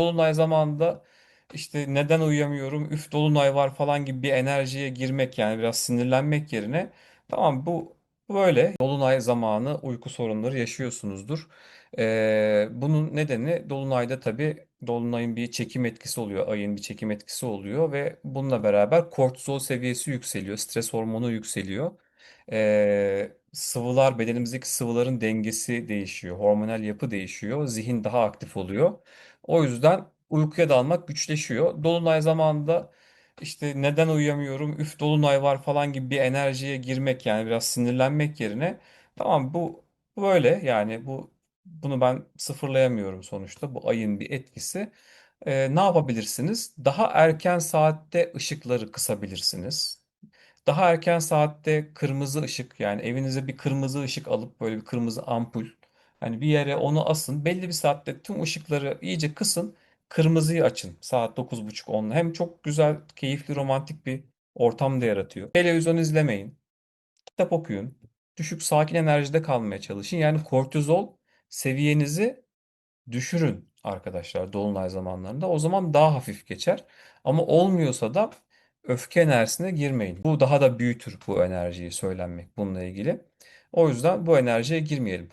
Dolunay zamanında işte neden uyuyamıyorum, üf dolunay var falan gibi bir enerjiye girmek yani biraz sinirlenmek yerine tamam bu böyle dolunay zamanı uyku sorunları yaşıyorsunuzdur. Ee, bunun nedeni dolunayda tabii dolunayın bir çekim etkisi oluyor, ayın bir çekim etkisi oluyor ve bununla beraber kortizol seviyesi yükseliyor, stres hormonu yükseliyor. Ee, sıvılar bedenimizdeki sıvıların dengesi değişiyor, hormonal yapı değişiyor, zihin daha aktif oluyor. O yüzden uykuya dalmak güçleşiyor. Dolunay zamanında işte neden uyuyamıyorum, üf dolunay var falan gibi bir enerjiye girmek yani biraz sinirlenmek yerine tamam bu böyle yani bu bunu ben sıfırlayamıyorum sonuçta bu ayın bir etkisi. Ee, ne yapabilirsiniz? Daha erken saatte ışıkları kısabilirsiniz. Daha erken saatte kırmızı ışık yani evinize bir kırmızı ışık alıp böyle bir kırmızı ampul hani bir yere onu asın. Belli bir saatte tüm ışıkları iyice kısın. Kırmızıyı açın saat dokuz buçuk 10 Hem çok güzel, keyifli, romantik bir ortam da yaratıyor. Televizyon izlemeyin. Kitap okuyun. Düşük sakin enerjide kalmaya çalışın. Yani kortizol seviyenizi düşürün arkadaşlar dolunay zamanlarında. O zaman daha hafif geçer. Ama olmuyorsa da öfke enerjisine girmeyin. Bu daha da büyütür bu enerjiyi söylenmek bununla ilgili. O yüzden bu enerjiye girmeyelim.